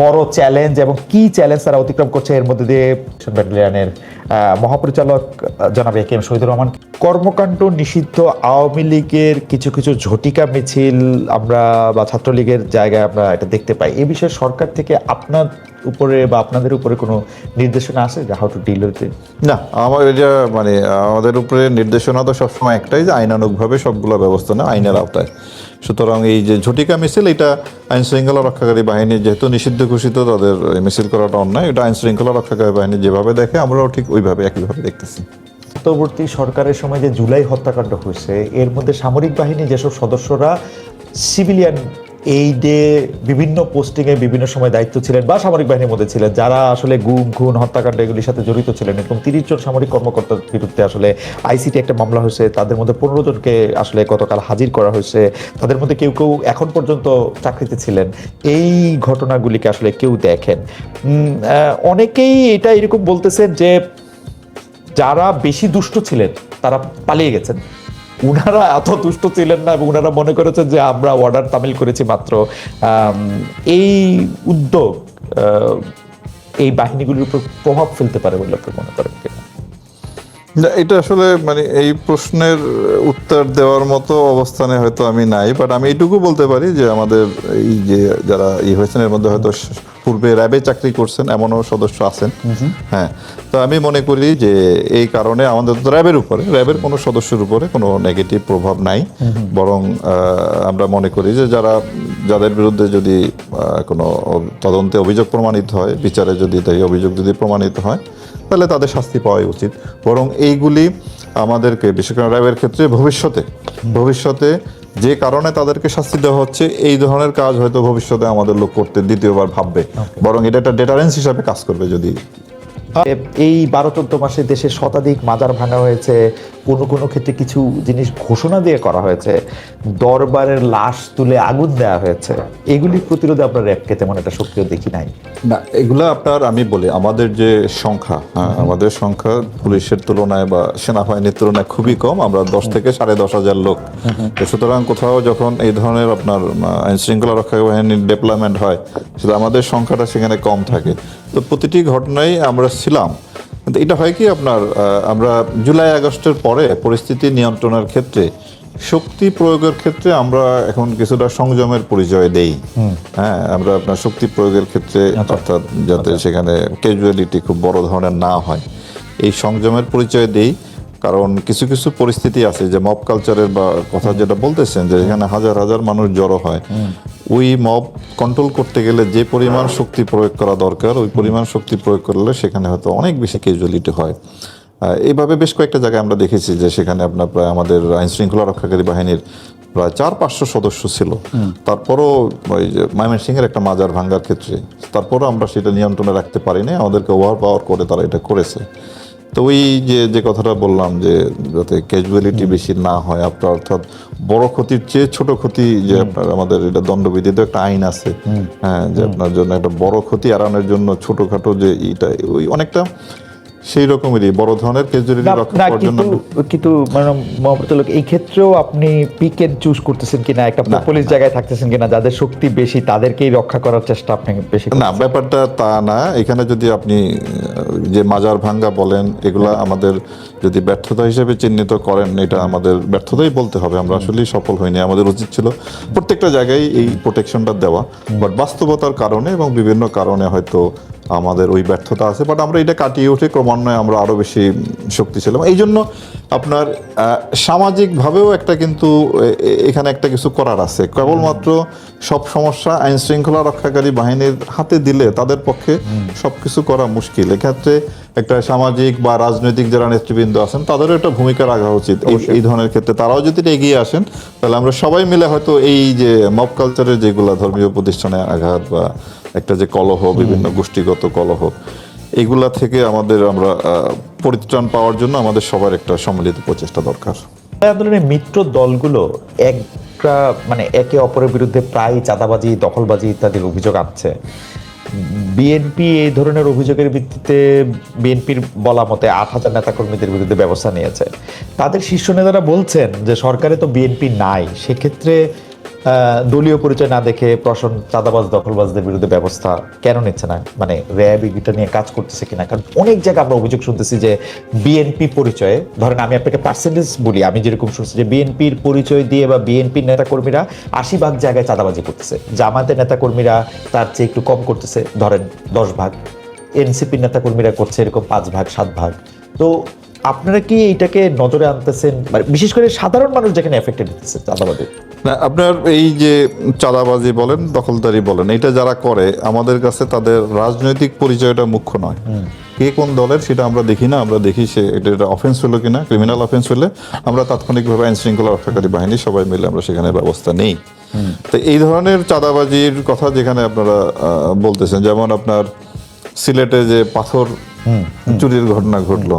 বড় চ্যালেঞ্জ এবং কি চ্যালেঞ্জ তারা অতিক্রম করছে এর মধ্যে দিয়ে ব্যাটালিয়ানের মহাপরিচালক জনাব A K M Shahidur Rahman. কর্মকাণ্ড নিষিদ্ধ, আওয়ামী লীগের কিছু কিছু ঝটিকা মিছিল আমরা বা ছাত্রলীগের জায়গায় আমরা এটা দেখতে পাই। এ বিষয়ে সরকার থেকে আপনার উপরে বা আপনাদের উপরে কোনো নির্দেশনা আছে যে হাউ টু ডিল উইথ না, আমার এটা মানে আমাদের উপরে নির্দেশনা তো সবসময় একটাই যে আইনানুগভাবে সবগুলো ব্যবস্থা নেওয়া আইনের আওতায়। সুতরাং এই যে ঝটিকা মিছিল, এটা আইন শৃঙ্খলা রক্ষাকারী বাহিনী যেহেতু নিষিদ্ধ ঘোষিত, তাদের মিছিল করাটা অন্যায়। এটা আইন শৃঙ্খলা রক্ষাকারী বাহিনী যেভাবে দেখে, আমরাও ঠিক ওইভাবে, একইভাবে দেখতেছি। পরবর্তী সরকারের সময় যে জুলাই হত্যাকাণ্ড হয়েছে, এর মধ্যে সামরিক বাহিনী যেসব সদস্যরা, সিভিলিয়ান এইডে বিভিন্ন পোস্টিংয়ে বিভিন্ন সময় দায়িত্ব ছিলেন বা সামরিক বাহিনীর মধ্যে ছিলেন, যারা আসলে গুম, খুন হত্যাকাণ্ড এগুলির সাথে জড়িত ছিলেন, এবং তিরিশ জন সামরিক কর্মকর্তার বিরুদ্ধে আসলে আইসিটি একটা মামলা হয়েছে, তাদের মধ্যে পনেরো জনকে আসলে গতকাল হাজির করা হয়েছে, তাদের মধ্যে কেউ কেউ এখন পর্যন্ত চাকরিতে ছিলেন। এই ঘটনাগুলিকে আসলে কেউ দেখেন। অনেকেই এটা এরকম বলতেছেন যে যারা বেশি দুষ্ট ছিলেন, তারা পালিয়ে গেছেন। উনারা এত দুষ্ট ছিলেন না এবং উনারা মনে করেছেন যে আমরা অর্ডার তামিল করেছি মাত্র এই উদ্যোগ এই বাহিনীগুলির উপর প্রভাব ফেলতে পারে বলে আপনি মনে করেন? না, এটা আসলে মানে এই প্রশ্নের উত্তর দেওয়ার মতো অবস্থানে হয়তো আমি নাই বাট আমি এইটুকু বলতে পারি যে আমাদের এই যে যারা ই হয়েছেন এর মধ্যে হয়তো পূর্বে র্যাবে চাকরি করছেন এমনও সদস্য আছেন। হ্যাঁ তো আমি মনে করি যে এই কারণে আমাদের তো র্যাবের উপরে র্যাবের কোনো সদস্যের উপরে কোনো নেগেটিভ প্রভাব নাই। বরং আমরা মনে করি যে যারা যাদের বিরুদ্ধে যদি কোনো তদন্তে অভিযোগ প্রমাণিত হয় বিচারে যদি তাই অভিযোগ যদি প্রমাণিত হয় তাহলে তাদের শাস্তি পাওয়াই উচিত। বরং এইগুলি আমাদেরকে বিশেষ করে র্যাবের ক্ষেত্রে ভবিষ্যতে ভবিষ্যতে যে কারণে তাদেরকে শাস্তি দেওয়া হচ্ছে, এই ধরনের কাজ হয়তো ভবিষ্যতে আমাদের লোক করতে দ্বিতীয়বার ভাববে। বরং এটা একটা ডেটারেন্স হিসাবে কাজ করবে যদি। এই বারো চোদ্দ মাসে দেশে শতাধিক মাজার ভাঙা হয়েছে কোনো কোনো ক্ষেত্রে কিছু জিনিস ঘোষণা দিয়ে করা হয়েছে দরবারের লাশ তুলে আগুন দেওয়া হয়েছে এগুলি প্রতিরোধে আমরা র্যাবকে তেমন একটা সক্রিয় দেখি নাই? না এগুলো আপনার আমি বলি আমাদের যে সংখ্যা হ্যাঁ, আমাদের সংখ্যা পুলিশের তুলনায় বা সেনাবাহিনীর তুলনায় খুবই কম আমরা দশ থেকে সাড়ে দশ হাজার লোক। সুতরাং কোথাও যখন এই ধরনের আপনার আইন শৃঙ্খলা রক্ষা বাহিনীর ডেভেলপমেন্ট হয় সেটা আমাদের সংখ্যাটা সেখানে কম থাকে। তো প্রতিটি ঘটনায় আমরা ছিলাম কিন্তু এটা হয় কি আপনার আমরা জুলাই আগস্টের পরে পরিস্থিতি নিয়ন্ত্রণের ক্ষেত্রে শক্তি প্রয়োগের ক্ষেত্রে আমরা এখন কিছুটা সংযমের পরিচয় দেই। হ্যাঁ আমরা আপনার শক্তি প্রয়োগের ক্ষেত্রে অর্থাৎ যাতে সেখানে ক্যাজুয়ালিটি খুব বড় ধরনের না হয় এই সংযমের পরিচয় দেই। কারণ কিছু কিছু পরিস্থিতি আছে যে মব কালচারের বা কথা যেটা বলতেছেন যে এখানে হাজার হাজার মানুষ জড়ো হয়। ওই মব কন্ট্রোল করতে গেলে যে পরিমাণ শক্তি প্রয়োগ করা দরকার ওই পরিমাণ শক্তি প্রয়োগ করলে সেখানে হয়তো অনেক বেশি ক্যাজুয়ালিটি হয়। এইভাবে বেশ কয়েকটা জায়গায় আমরা দেখেছি যে সেখানে আপনার প্রায় আমাদের আইন শৃঙ্খলা রক্ষাকারী বাহিনীর প্রায় চার পাঁচশো সদস্য ছিল। তারপরও ওই যে ময়মনসিংহের একটা মাজার ভাঙ্গার ক্ষেত্রে তারপরও আমরা সেটা নিয়ন্ত্রণে রাখতে পারিনি। আমাদেরকে ওভার পাওয়ার করে তারা এটা করেছে। তো ওই যে যে কথাটা বললাম যে যাতে ক্যাজুয়ালিটি বেশি না হয় আপনার অর্থাৎ বড় ক্ষতির চেয়ে ছোট ক্ষতি যে আপনার আমাদের এটা দণ্ডবিধিতে একটা আইন আছে। হ্যাঁ যে আপনার জন্য একটা বড় ক্ষতি এড়ানোর জন্য ছোটখাটো যে এটা ওই অনেকটা সেই রকমেরই বড় ধরনের করার জন্য কিন্তু মহাপরিচালক এই ক্ষেত্রেও আপনি পিক এন্ড চুজ করতেছেন কিনা একটা পুলিশ জায়গায় থাকতেছেন কিনা যাদের শক্তি বেশি তাদেরকেই রক্ষা করার চেষ্টা আপনি বেশি না ব্যাপারটা তা না। এখানে যদি আপনি যে মাজার ভাঙ্গা বলেন এগুলা আমাদের যদি ব্যর্থতা হিসেবে চিহ্নিত করেন এটা আমাদের ব্যর্থতাই বলতে হবে। আমরা আসলেই সফল হইনি আমাদের উচিত ছিল প্রত্যেকটা জায়গায় এই প্রোটেকশনটা দেওয়া। বাট বাস্তবতার কারণে এবং বিভিন্ন কারণে হয়তো আমাদের ওই ব্যর্থতা আছে বাট আমরা এটা কাটিয়ে উঠে ক্রমান্বয়ে আমরা আরও বেশি শক্তি ছিলাম এই জন্য আপনার সামাজিকভাবেও একটা কিন্তু এখানে একটা কিছু করার আছে। কেবলমাত্র সব সমস্যা আইন শৃঙ্খলা রক্ষাকারী বাহিনীর হাতে দিলে তাদের পক্ষে সবকিছু করা মুশকিল। এক্ষেত্রে একটা সামাজিক বা রাজনৈতিক যারা নেতৃবৃন্দ আছেন তাদেরও একটা ভূমিকা রাখা উচিত। এই- এই ধরনের ক্ষেত্রে তারাও যদি এগিয়ে আসেন তাহলে আমরা সবাই মিলে হয়তো এই যে মব কালচারের যেগুলা ধর্মীয় প্রতিষ্ঠানে আঘাত বা একটা যে কলহ বিভিন্ন গোষ্ঠীগত কলহ এগুলা থেকে আমাদের আমরা পরিত্রাণ পাওয়ার জন্য আমাদের সবার একটা সম্মিলিত প্রচেষ্টা দরকার। আন্দোলনের মিত্র দলগুলো একটা মানে একে অপরের বিরুদ্ধে প্রায় চাঁদাবাজি দখলবাজি ইত্যাদির অভিযোগ আছে বিএনপি এই ধরনের অভিযোগের ভিত্তিতে বিএনপির বলা মতে আট হাজার নেতাকর্মীদের বিরুদ্ধে ব্যবস্থা নিয়েছে। তাদের শীর্ষ নেতারা বলছেন যে সরকারে তো বিএনপি নাই সেক্ষেত্রে দলীয় পরিচয় না দেখে প্রশাসন চাঁদাবাজ, দখলবাজদের বিরুদ্ধে ব্যবস্থা কেন নিচ্ছে না? মানে র্যাব এটা নিয়ে কাজ করতেছে কিনা? কারণ অনেক জায়গায় আমরা অভিযোগ শুনতেছি যে বিএনপি পরিচয়ে, ধরেন আমি আপনাকে পার্সেন্টেজ বলি, আমি যেরকম শুনছি যে বিএনপির পরিচয় দিয়ে বা বিএনপির নেতাকর্মীরা আশি ভাগ জায়গায় চাঁদাবাজি করতেছে। জামাতের নেতাকর্মীরা তার চেয়ে একটু কম করতেছে, ধরেন দশ ভাগ। এনসিপির নেতাকর্মীরা করছে এরকম পাঁচ ভাগ, সাত ভাগ। তো আপনারা কি এইটাকে নজরে আনতেছেন? মানে বিশেষ করে সাধারণ মানুষ যেখানে এফেক্টেড হচ্ছে চাঁদাবাদে না আপনার এই যে চাঁদাবাজি বলেন দখলদারি বলেন এটা যারা করে আমাদের কাছে তাদের রাজনৈতিক পরিচয়টা মুখ্য নয়। কে কোন দলের সেটা আমরা দেখি না আমরা দেখি সে এটা এটা অফেন্স হলো কিনা ক্রিমিনাল অফেন্স হলে আমরা তাৎক্ষণিকভাবে আইন শৃঙ্খলা রক্ষাকারী বাহিনী সবাই মিলে আমরা সেখানে ব্যবস্থা নেই। তো এই ধরনের চাঁদাবাজির কথা যেখানে আপনারা বলতেছেন যেমন আপনার সিলেটে যে পাথর চুরির ঘটনা ঘটলো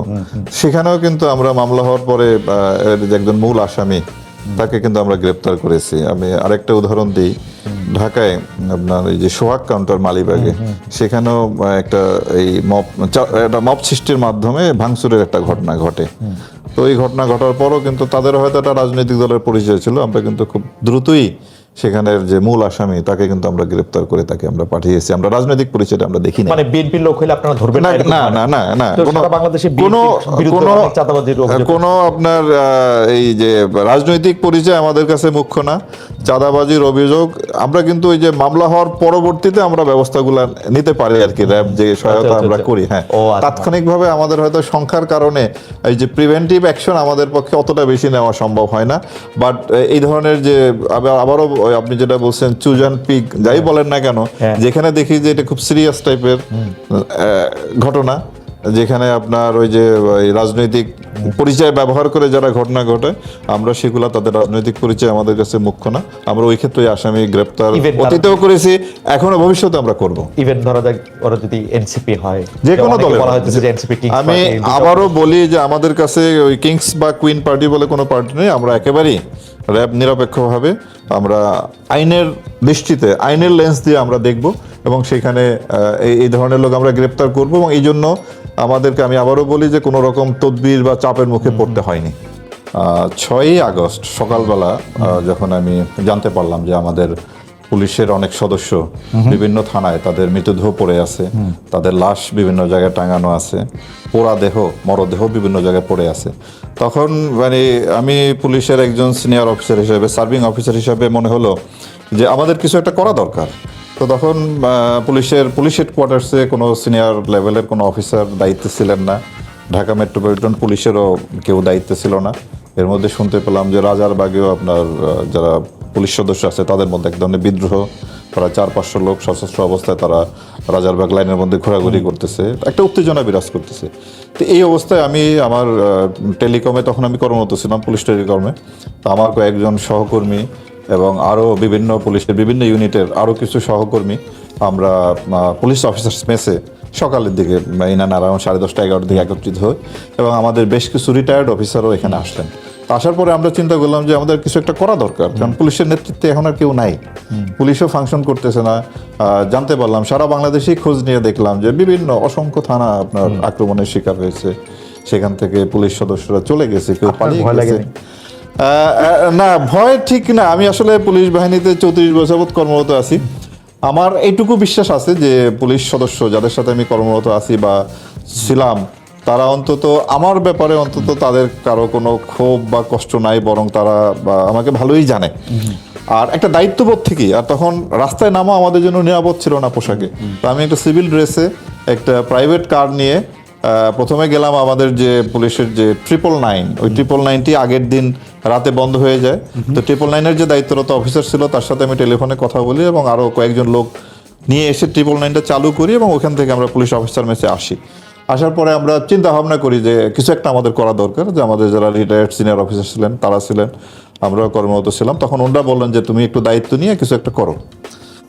সেখানেও কিন্তু আমরা মামলা হওয়ার পরে একজন মূল আসামি তাকে কিন্তু আমরা গ্রেপ্তার করেছি। আমি আরেকটা উদাহরণ দিই। ঢাকায় আপনার এই যে সোহাগ কাউন্টার মালিবাগে সেখানেও একটা এই মপ একটা মপ সৃষ্টির মাধ্যমে ভাঙচুরের একটা ঘটনা ঘটে। তো এই ঘটনা ঘটার পরও কিন্তু তাদের হয়তো একটা রাজনৈতিক দলের পরিচয় ছিল। আমরা কিন্তু খুব দ্রুতই সেখানের যে মূল আসামি তাকে কিন্তু আমরা গ্রেপ্তার করে তাকে আমরা পাঠিয়েছি। আমরা রাজনৈতিক পরিচয়টা আমরা দেখি না মানে বিএনপির লোক হলে আপনারা ধরবেন না না মানে? না না না। বাংলাদেশে কোনো কোনো কোনো আপনার এই যে রাজনৈতিক পরিচয় আমাদের কাছে মুখ্য না। চাঁদাবাজির অভিযোগ আমরা কিন্তু ওই যে মামলা হওয়ার পরবর্তীতে আমরা ব্যবস্থাগুলো নিতে পারি আর কি র্যাব যে সহায়তা আচ্ছা, আমরা আচ্ছা। করি হ্যাঁ। আচ্ছা। তাৎক্ষণিকভাবে আমাদের হয়তো সংখ্যার কারণে এই যে প্রিভেন্টিভ অ্যাকশন আমাদের পক্ষে অতটা বেশি নেওয়া সম্ভব হয় না। বাট এই ধরনের যে আবার আবারও ওই আপনি যেটা বলছেন চুজান পিক যাই বলেন না কেন হ্যাঁ। যেখানে দেখি যে এটা খুব সিরিয়াস টাইপের ঘটনা যেখানে আপনার ওই যে রাজনৈতিক পরিচয় ব্যবহার করে যারা ঘটনা ঘটে আমরা সেগুলা তাদের রাজনৈতিক পরিচয় আমাদের কাছে মুখ্য না। আমরা ওই ক্ষেত্রে আসামি গ্রেপ্তার অতীতেও করেছি এখনও ভবিষ্যতে আমরা করব। ইভেন ধরা যাক ওরা যদি এনসিপি হয় যে কোনো এনসিপি আমি আবারও বলি যে আমাদের কাছে ওই কিংস বা কুইন পার্টি বলে কোনো পার্টি নেই আমরা একেবারেই র্যাব নিরপেক্ষভাবে আমরা আইনের দৃষ্টিতে আইনের লেন্স দিয়ে আমরা দেখব এবং সেখানে এই- এই ধরনের লোক আমরা গ্রেপ্তার করব এবং এই জন্য আমাদেরকে আমি আবারও বলি যে কোনো রকম তদবির বা চাপের মুখে পড়তে হয়নি। ছয়ই আগস্ট সকালবেলা যখন আমি জানতে পারলাম যে আমাদের পুলিশের অনেক সদস্য বিভিন্ন থানায় তাদের মৃতদেহ পড়ে আছে তাদের লাশ বিভিন্ন জায়গায় টাঙানো আছে পোড়া দেহ মরদেহ বিভিন্ন জায়গায় পড়ে আছে। তখন মানে আমি পুলিশের একজন সিনিয়র অফিসার হিসেবে সার্ভিং অফিসার হিসেবে মনে হলো যে আমাদের কিছু একটা করা দরকার। তো তখন পুলিশের পুলিশ হেডকোয়ার্টার্সে কোনো সিনিয়র লেভেলের কোনো অফিসার দায়িত্বে ছিলেন না। ঢাকা মেট্রোপলিটন পুলিশেরও কেউ দায়িত্বে ছিল না। এর মধ্যে শুনতে পেলাম যে রাজারবাগেও আপনার যারা পুলিশ সদস্য আছে তাদের মধ্যে এক ধরনের বিদ্রোহ। প্রায় চার পাঁচশো লোক সশস্ত্র অবস্থায় তারা রাজারবাগ লাইনের মধ্যে ঘোরাঘুরি করতেছে। একটা উত্তেজনা বিরাজ করতেছে। তো এই অবস্থায় আমি আমার টেলিকমে তখন আমি কর্মরত ছিলাম পুলিশ টেলিকমে। তো আমার কয়েকজন সহকর্মী এবং আরও বিভিন্ন পুলিশের বিভিন্ন ইউনিটের আরও কিছু সহকর্মী আমরা পুলিশ অফিসার্স মেসে সকালের দিকে ইনা নারায়ণ সাড়ে দশটা এগারোটার দিকে একত্রিত হই এবং আমাদের বেশ কিছু রিটায়ার্ড অফিসারও এখানে আসলেন। আসার পরে আমরা চিন্তা করলাম যে আমাদের কিছু একটা করা দরকার কারণ পুলিশের নেতৃত্বে এখন আর কেউ নাই। পুলিশও ফাংশন করতেছে না। জানতে পারলাম সারা বাংলাদেশেই খোঁজ নিয়ে দেখলাম যে বিভিন্ন অসংখ্য থানা আপনার আক্রমণের শিকার হয়েছে। সেখান থেকে পুলিশ সদস্যরা চলে গেছে কেউ পালিয়ে গেছে। না ভয় ঠিক না। আমি আসলে পুলিশ বাহিনীতে চৌত্রিশ বছর কর্মরত আছি। আমার এইটুকু বিশ্বাস আছে যে পুলিশ সদস্য যাদের সাথে আমি কর্মরত আছি বা ছিলাম, তারা অন্তত আমার ব্যাপারে অন্তত তাদের কারও কোনো ক্ষোভ বা কষ্ট নাই, বরং তারা বা আমাকে ভালোই জানে। আর একটা দায়িত্ববোধ থেকেই, আর তখন রাস্তায় নামা আমাদের জন্য নিরাপদ ছিল না পোশাকে। তো আমি একটা সিভিল ড্রেসে একটা প্রাইভেট কার নিয়ে প্রথমে গেলাম আমাদের যে পুলিশের যে ট্রিপল নাইন ওই ট্রিপল নাইনটি আগের দিন রাতে বন্ধ হয়ে যায়। তো ট্রিপল নাইনের যে দায়িত্বরত অফিসার ছিল, তার সাথে আমি টেলিফোনে কথা বলি এবং আরও কয়েকজন লোক নিয়ে এসে ট্রিপল নাইনটা চালু করি এবং ওখান থেকে আমরা পুলিশ অফিসার মেসে আসি। আসার পরে আমরা চিন্তা ভাবনা করি যে কিছু একটা আমাদের করা দরকার, যে আমাদের যারা রিটায়ার্ড সিনিয়র অফিসার ছিলেন, তারা ছিলেন, আমরাও কর্মরত ছিলাম। তখন ওনারা বললেন যে তুমি একটু দায়িত্ব নিয়ে কিছু একটা করো।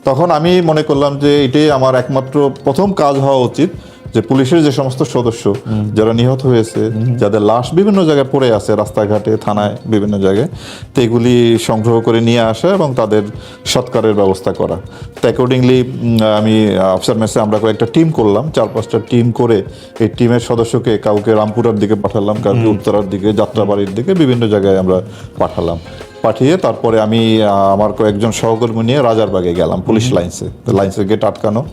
তখন আমি মনে করলাম যে এটাই আমার একমাত্র প্রথম কাজ হওয়া উচিত যে পুলিশের যে সমস্ত সদস্য যারা নিহত হয়েছে যাদের লাশ বিভিন্ন জায়গায় পড়ে আছে রাস্তাঘাটে থানায় বিভিন্ন জায়গায় তো এগুলি সংগ্রহ করে নিয়ে আসা এবং তাদের সৎকারের ব্যবস্থা করা। তো অ্যাকর্ডিংলি আমি অফিসার মেসে আমরা কয়েকটা টিম করলাম। চার পাঁচটা টিম করে এই টিমের সদস্যকে কাউকে রামপুরার দিকে পাঠালাম কাউকে উত্তরার দিকে যাত্রাবাড়ির দিকে বিভিন্ন জায়গায় আমরা পাঠালাম। পাঠিয়ে তারপরে আমি আমার কয়েকজন সহকর্মী নিয়ে রাজারবাগে গেলাম পুলিশ লাইন্সে। লাইন্সের গেট আটকানো।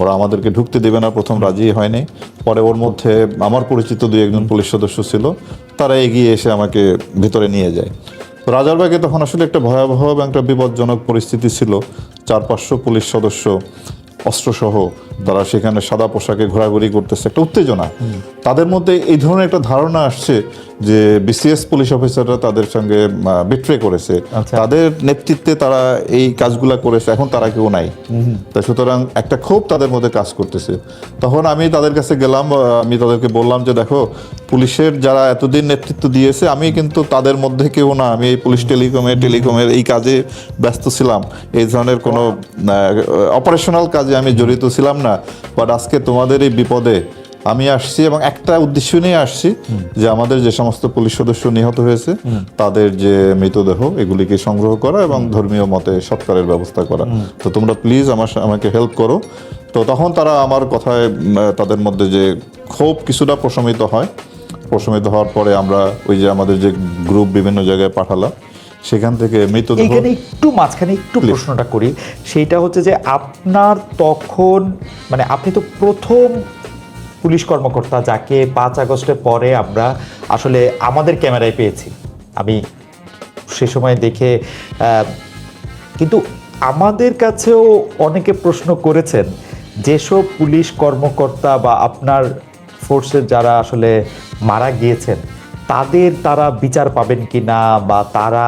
ওরা আমাদেরকে ঢুকতে দেবে না, প্রথম রাজি হয়নি। পরে ওর মধ্যে আমার পরিচিত দুই একজন পুলিশ সদস্য ছিল, তারা এগিয়ে এসে আমাকে ভিতরে নিয়ে যায়। তো রাজারবাগে তখন আসলে একটা ভয়াবহ এবং একটা বিপজ্জনক পরিস্থিতি ছিল। চার পাঁচশো পুলিশ সদস্য অস্ত্রসহ তারা সেখানে সাদা পোশাকে ঘোরাঘুরি করতেছে একটা উত্তেজনা। তাদের মধ্যে এই ধরনের একটা ধারণা আসছে যে বিসিএস পুলিশ অফিসাররা তাদের সঙ্গে বিট্রে করেছে। আচ্ছা। তাদের নেতৃত্বে তারা এই কাজগুলা করেছে এখন তারা কেউ নাই। তা সুতরাং একটা ক্ষোভ তাদের মধ্যে কাজ করতেছে। তখন আমি তাদের কাছে গেলাম আমি তাদেরকে বললাম যে দেখো পুলিশের যারা এতদিন নেতৃত্ব দিয়েছে আমি কিন্তু তাদের মধ্যে কেউ না। আমি এই পুলিশ টেলিকমে টেলিকমের এই কাজে ব্যস্ত ছিলাম। এই ধরনের কোনো অপারেশনাল কাজে আমি জড়িত ছিলাম না বাট আজকে তোমাদের এই বিপদে আমি আসছি এবং একটা উদ্দেশ্য নিয়ে আসছি যে আমাদের যে সমস্ত পুলিশ সদস্য নিহত হয়েছে, তাদের যে মৃতদেহ এগুলিকে সংগ্রহ করা এবং ধর্মীয় মতে সৎকারের ব্যবস্থা করা। তো তোমরা প্লিজ আমার আমাকে হেল্প করো। তো তখন তারা আমার কথায় তাদের মধ্যে যে ক্ষোভ কিছুটা প্রশমিত হয়। প্রশমিত হওয়ার পরে আমরা ওই যে আমাদের যে গ্রুপ বিভিন্ন জায়গায় পাঠালাম। সেখান থেকে মৃতদেহ এইখানে একটু মাঝখানে একটু প্রশ্নটা করি। সেইটা হচ্ছে যে আপনার তখন মানে আপনি তো প্রথম পুলিশ কর্মকর্তা যাকে পাঁচ আগস্টের পরে আমরা আসলে আমাদের ক্যামেরায় পেয়েছি। আমি সে সময় দেখে কিন্তু আমাদের কাছেও অনেকে প্রশ্ন করেছেন যেসব পুলিশ কর্মকর্তা বা আপনার ফোর্সের যারা আসলে মারা গিয়েছেন তাদের তারা বিচার পাবেন কি না বা তারা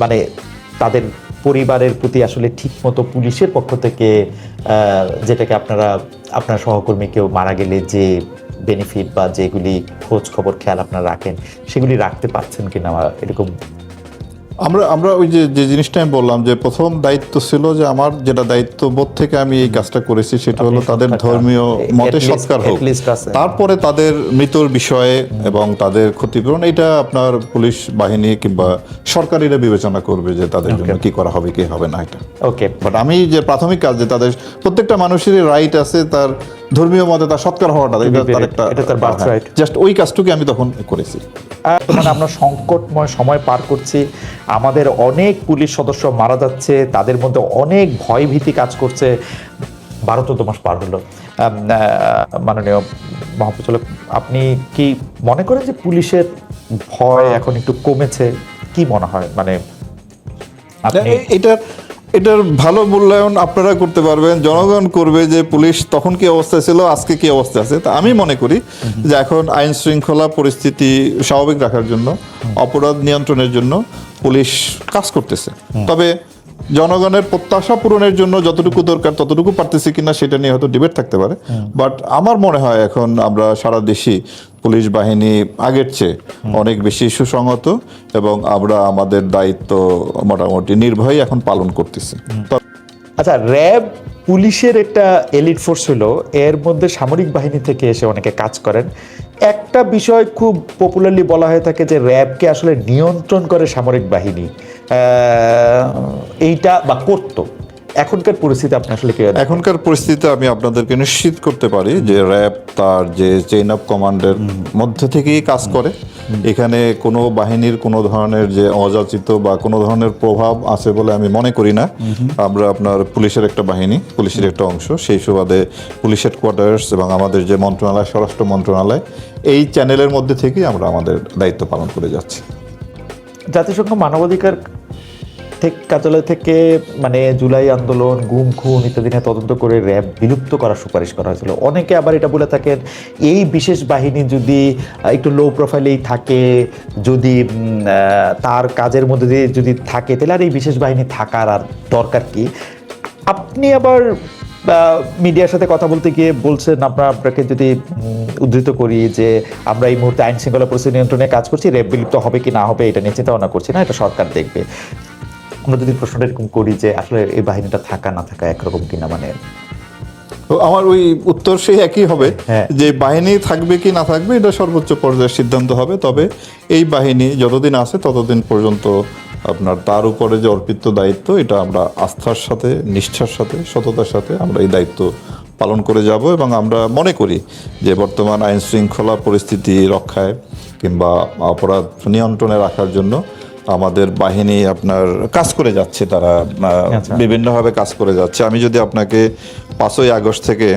মানে তাদের পরিবারের প্রতি আসলে ঠিকমতো পুলিশের পক্ষ থেকে যেটাকে আপনারা, আপনার সহকর্মী কেউ মারা গেলে যে বেনিফিট বা যেগুলি খোঁজ খবর, খেয়াল আপনারা রাখেন, সেগুলি রাখতে পারছেন কিনা এরকম আমরা আমরা ওই যে যে জিনিসটা আমি বললাম যে প্রথম দায়িত্ব ছিল যে আমার যেটা দায়িত্ব বোধ থেকে আমি এই কাজটা করেছি সেটা হলো তাদের ধর্মীয় মতে সৎকার হোক। তারপরে তাদের মৃত্যুর বিষয়ে এবং তাদের ক্ষতিপূরণ এটা আপনার পুলিশ বাহিনী কিংবা সরকারিরা বিবেচনা করবে যে তাদের জন্য কি করা হবে কি হবে না এটা। ওকে বাট আমি যে প্রাথমিক কাজ যে তাদের প্রত্যেকটা মানুষেরই রাইট আছে তার ধর্মীয় মতে তার সৎকার হওয়াটা এটা তার একটা এটা তার birthright। জাস্ট ওই কাজটুকু আমি তখন করেছি। মানে আমরা সংকটময় সময় পার করছি। আমাদের অনেক পুলিশ সদস্য মারা যাচ্ছে তাদের মধ্যে অনেক ভয় ভীতি কাজ করছে। বারো চোদ্দ মাস পার হলো। মাননীয় মহাপরিচালক আপনি কি মনে করেন যে পুলিশের ভয় এখন একটু কমেছে? কি মনে হয়? মানে আপনি এ- এটার ভালো মূল্যায়ন আপনারা করতে পারবেন। জনগণ করবে যে পুলিশ তখন কি অবস্থায় ছিল আজকে কি অবস্থায় আছে। তা আমি মনে করি যে এখন আইন শৃঙ্খলা পরিস্থিতি স্বাভাবিক রাখার জন্য অপরাধ নিয়ন্ত্রণের জন্য পুলিশ কাজ করতেছে। তবে জনগণের প্রত্যাশা পূরণের জন্য যতটুকু দরকার ততটুকু পারতেছি কিনা সেটা নিয়ে হয়তো ডিবেট থাকতে পারে। বাট আমার মনে হয় এখন আমরা সারা দেশই পুলিশ বাহিনী আগের চেয়ে অনেক বেশি সুসংহত এবং আমরা আমাদের দায়িত্ব মোটামুটি নির্ভয় এখন পালন করতেছি। আচ্ছা র্যাব পুলিশের একটা এলিট ফোর্স হলো, এর মধ্যে সামরিক বাহিনী থেকে এসে অনেকে কাজ করেন। একটা বিষয় খুব পপুলারলি বলা হয়ে থাকে যে র্যাবকে আসলে নিয়ন্ত্রণ করে সামরিক বাহিনী। এইটা বা করতো। এখনকার পরিস্থিতি আপনি আসলে কি এখনকার পরিস্থিতিতে আমি আপনাদেরকে নিশ্চিত করতে পারি যে র্যাব তার যে চেইন অফ কমান্ডের মধ্যে থেকেই কাজ করে। এখানে কোনো বাহিনীর কোনো ধরনের যে অযাচিত বা কোনো ধরনের প্রভাব আছে বলে আমি মনে করি না। আমরা আপনার পুলিশের একটা বাহিনী পুলিশের একটা অংশ। সেই সুবাদে পুলিশ হেডকোয়ার্টার্স এবং আমাদের যে মন্ত্রণালয় স্বরাষ্ট্র মন্ত্রণালয় এই চ্যানেলের মধ্যে থেকেই আমরা আমাদের দায়িত্ব পালন করে যাচ্ছি। জাতিসংঘ মানবাধিকার থেকে কার্যালয় থেকে মানে জুলাই আন্দোলন, গুম, খুন ইত্যাদি তদন্ত করে র্যাব বিলুপ্ত করার সুপারিশ করা হয়েছিল। অনেকে আবার এটা বলে থাকেন, এই বিশেষ বাহিনী যদি একটু লো প্রোফাইলেই থাকে, যদি তার কাজের মধ্যে দিয়ে যদি থাকে, তাহলে আর এই বিশেষ বাহিনী থাকার আর দরকার কি? আপনি আবার মিডিয়ার সাথে কথা বলতে গিয়ে বলছেন আপনার আপনাকে যদি উদ্ধৃত করি যে আমরা এই মুহূর্তে আইন শৃঙ্খলা পরিস্থিতি নিয়ন্ত্রণে কাজ করছি, র্যাব বিলুপ্ত হবে কি না হবে, এটা নিয়ে চিন্তা ভাবনা করছি না, এটা সরকার দেখবে। আমরা যদি প্রশ্নটা এরকম করি যে আসলে এই বাহিনীটা থাকা না থাকা একরকম কিনা মানে তো আমার ওই উত্তর সেই একই হবে হ্যাঁ। যে বাহিনী থাকবে কি না থাকবে এটা সর্বোচ্চ পর্যায়ের সিদ্ধান্ত হবে তবে এই বাহিনী যতদিন আছে ততদিন পর্যন্ত আপনার তার উপরে যে অর্পিত দায়িত্ব এটা আমরা আস্থার সাথে নিষ্ঠার সাথে সততার সাথে আমরা এই দায়িত্ব পালন করে যাব এবং আমরা মনে করি যে বর্তমান আইন শৃঙ্খলা পরিস্থিতি রক্ষায় কিংবা অপরাধ নিয়ন্ত্রণে রাখার জন্য আমাদের বাহিনী আপনার কাজ করে যাচ্ছে তারা আচ্ছা। বিভিন্নভাবে কাজ করে যাচ্ছে। আমি যদি আপনাকে পাঁচই আগস্ট থেকে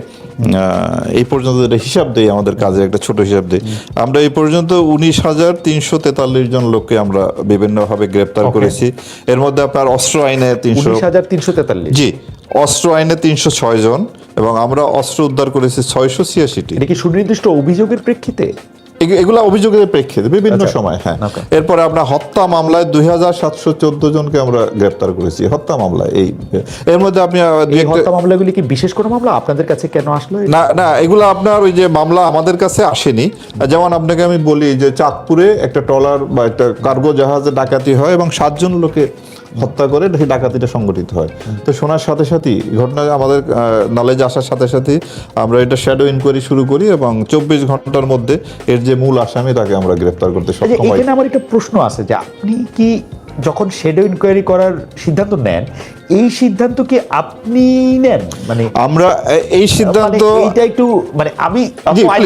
এই পর্যন্ত একটা হিসাব দেই আমাদের কাজের একটা ছোট হিসাব দেই। আমরা এই পর্যন্ত উনিশ হাজার তিনশো তেতাল্লিশ জন লোককে আমরা বিভিন্নভাবে গ্রেপ্তার করেছি। এর মধ্যে আপনার অস্ত্র আইনে তিনশো হাজার তিনশো তেতাল্লিশ। জি অস্ত্র আইনে তিনশো ছয় জন এবং আমরা অস্ত্র উদ্ধার করেছি ছয়শো ছিয়াশিটি। এটা কি সুনির্দিষ্ট অভিযোগের প্রেক্ষিতে? এগুলা অভিযোগের প্রেক্ষিতে বিভিন্ন আচ্ছা। সময় হ্যাঁ। এরপরে আমরা হত্যা মামলায় দুই হাজার সাতশো চোদ্দ জনকে আমরা গ্রেপ্তার করেছি। হত্যা মামলায় এই এর মধ্যে আপনি হত্যা মামলাগুলি কি বিশেষ কোনো মামলা? আপনাদের কাছে কেন আসলো না না এগুলো আপনার ওই যে মামলা আমাদের কাছে আসেনি। যেমন আপনাকে আমি বলি যে চাঁদপুরে একটা ট্রলার বা একটা কার্গো জাহাজে ডাকাতি হয় এবং সাতজন লোকে হত্যা করে সেই ডাকাতিটা সংগঠিত হয়। তো শোনার সাথে সাথে ঘটনা আমাদের নলেজ আসার সাথে সাথে আমরা এটা শ্যাডো ইনকোয়ারি শুরু করি এবং চব্বিশ ঘণ্টার মধ্যে এর যে মূল আসামি তাকে আমরা গ্রেফতার করতে সক্ষম এখানে আমার একটা প্রশ্ন আছে যে আপনি কি যখন শেডো ইনকোয়ারি করার সিদ্ধান্ত নেন এই সিদ্ধান্ত কি আপনি নেন মানে আমরা এই সিদ্ধান্ত মানে এইটা একটু মানে আমি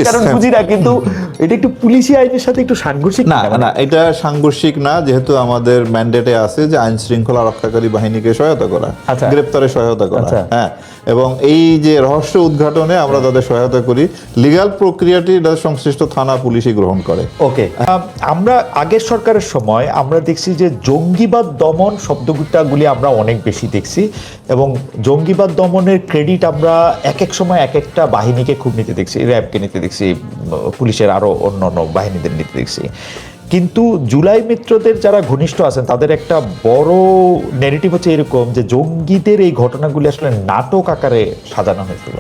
কারণ হ্যাঁ। বুঝি না কিন্তু এটা একটু পুলিশি আইনের সাথে একটু সাংঘর্ষিক না না এটা সাংঘর্ষিক না যেহেতু আমাদের ম্যান্ডেটে আছে যে আইন শৃঙ্খলা রক্ষাকারী বাহিনীকে সহায়তা করা আচ্ছা। গ্রেপ্তারে সহায়তা করা আচ্ছা। হ্যাঁ এবং এই যে রহস্য উদ্ঘাটনে আমরা তাদের সহায়তা করি লিগ্যাল প্রক্রিয়াটি এটা সংশ্লিষ্ট থানা পুলিশই গ্রহণ করে ওকে আম, আমরা আগের সরকারের সময় আমরা দেখছি যে জঙ্গিবাদ দমন শব্দগুলি আমরা অনেক বেশি দেখছি। এবং জঙ্গিবাদ দমনের ক্রেডিট আমরা এক এক সময় এক একটা বাহিনীকে খুব নিতে দেখছি, র্যাবকে নিতে দেখছি পুলিশের আরও অন্য অন্য বাহিনীদের নিতে দেখছি। কিন্তু জুলাই মিত্রদের যারা ঘনিষ্ঠ আছেন, তাদের একটা বড় নেগেটিভ হচ্ছে এরকম যে জঙ্গিদের এই ঘটনাগুলি আসলে নাটক আকারে সাজানো হয়েছিল।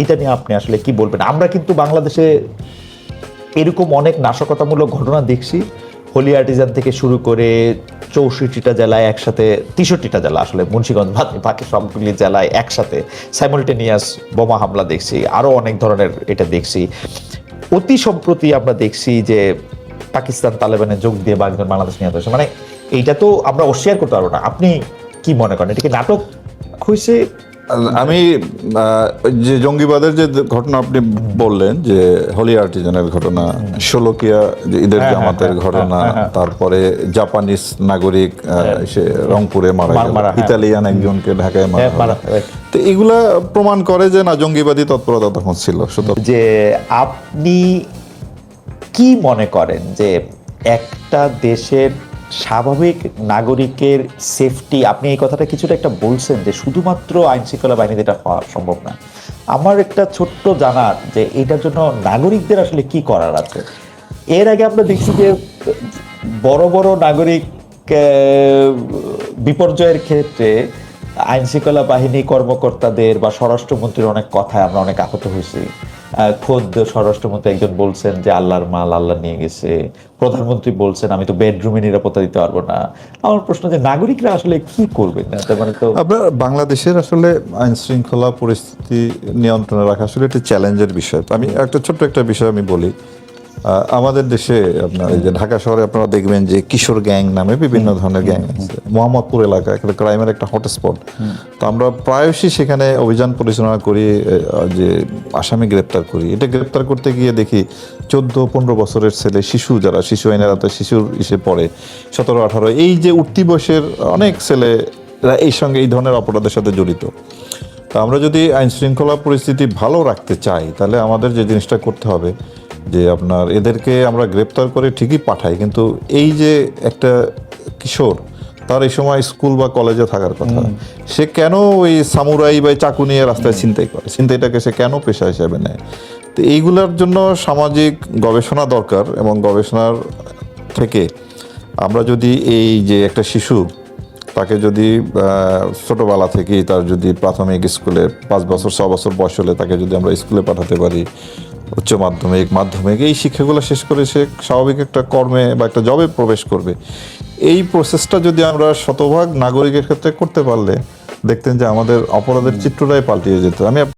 এইটা নিয়ে আপনি আসলে কি বলবেন? আমরা কিন্তু বাংলাদেশে এরকম অনেক নাশকতামূলক ঘটনা দেখছি। হোলি আর্টিজান থেকে শুরু করে চৌষট্টিটা জেলায় একসাথে, তেষট্টিটা জেলা আসলে, মুন্সিগঞ্জ বাদ বাকি সবগুলি জেলায় একসাথে সাইমultaneous বোমা হামলা দেখছি আরও অনেক ধরনের এটা দেখছি। অতি সম্প্রতি আমরা দেখছি যে পাকিস্তান তালেবানে যোগ দিয়ে বাংলাদেশ বাংলাদেশ নিহত হয়েছে। মানে এইটা তো আমরা অস্বীকার করতে পারব না। আপনি কি মনে করেন? এটা কি নাটক হয়েছে? আমি যে জঙ্গিবাদের যে ঘটনা আপনি বললেন যে হলি আর্টিজানের ঘটনা ষোলকিয়া ঈদের হ্যাঁ, হ্যাঁ, জামাতের হ্যাঁ, ঘটনা। তারপরে জাপানিজ নাগরিক সে রংপুরে মারা গেল। ইতালিয়ান একজনকে ঢাকায় মারা মারা, তো এগুলা প্রমাণ করে যে না জঙ্গিবাদী তৎপরতা তখন ছিল যে আপনি কি মনে করেন যে একটা দেশের স্বাভাবিক নাগরিকের সেফটি আপনি এই কথাটা কিছুটা একটা বলছেন যে শুধুমাত্র আইন শৃঙ্খলা বাহিনীতে এটা হওয়া সম্ভব না। আমার একটা ছোট্ট জানার যে এটার জন্য নাগরিকদের আসলে কি করার আছে? এর আগে আমরা দেখছি যে বড় বড় নাগরিক বিপর্যয়ের ক্ষেত্রে আইন শৃঙ্খলা বাহিনী কর্মকর্তাদের বা স্বরাষ্ট্রমন্ত্রীর অনেক কথায় আমরা অনেক আহত হয়েছি। খোদ স্বরাষ্ট্রমন্ত্রী একজন বলছেন যে আল্লাহর মাল আল্লাহ নিয়ে গেছে। প্রধানমন্ত্রী বলছেন, আমি তো বেডরুমে নিরাপত্তা দিতে পারব না। আমার প্রশ্ন যে নাগরিকরা আসলে কি করবে না মানে তো আপনার বাংলাদেশের আসলে আইন শৃঙ্খলা পরিস্থিতি নিয়ন্ত্রণে রাখা আসলে একটা চ্যালেঞ্জের বিষয়। আমি একটা ছোট্ট একটা বিষয় আমি বলি। আমাদের দেশে আপনার এই যে ঢাকা শহরে আপনারা দেখবেন যে কিশোর গ্যাং নামে বিভিন্ন ধরনের গ্যাং আছে। মোহাম্মদপুর এলাকা, একটা ক্রাইমের একটা হটস্পট। তো আমরা প্রায়শই সেখানে অভিযান পরিচালনা করি যে আসামি গ্রেপ্তার করি। এটা গ্রেপ্তার করতে গিয়ে দেখি চোদ্দ, পনেরো বছরের ছেলে, শিশু যারা, শিশু আইনের আওতায় শিশুর ইসে পড়ে, সতেরো, আঠারো। এই যে উঠতি বয়সের অনেক ছেলে এই সঙ্গে এই ধরনের অপরাধের সাথে জড়িত। তা আমরা যদি আইন শৃঙ্খলা পরিস্থিতি ভালো রাখতে চাই, তাহলে আমাদের যে জিনিসটা করতে হবে যে আপনার এদেরকে আমরা গ্রেপ্তার করে ঠিকই পাঠাই কিন্তু এই যে একটা কিশোর তার এই সময় স্কুল বা কলেজে থাকার কথা সে কেন ওই সামুরাই বা চাকু নিয়ে রাস্তায় চিন্তাই করে? চিন্তাইটাকে সে কেন পেশা হিসাবে নেয়? তো এইগুলোর জন্য সামাজিক গবেষণা দরকার এবং গবেষণার থেকে আমরা যদি এই যে একটা শিশু তাকে যদি ছোটোবেলা থেকেই তার যদি প্রাথমিক স্কুলে পাঁচ বছর ছ বছর বয়স হলে তাকে যদি আমরা স্কুলে পাঠাতে পারি উচ্চ মাধ্যমিক মাধ্যমিক, এই শিক্ষাগুলো শেষ করে সে স্বাভাবিক একটা কর্মে বা একটা জবে প্রবেশ করবে। এই প্রসেসটা যদি আমরা শতভাগ নাগরিকের ক্ষেত্রে করতে পারলে, দেখতেন যে আমাদের অপরাধের চিত্রটাই পাল্টিয়ে যেত। আমি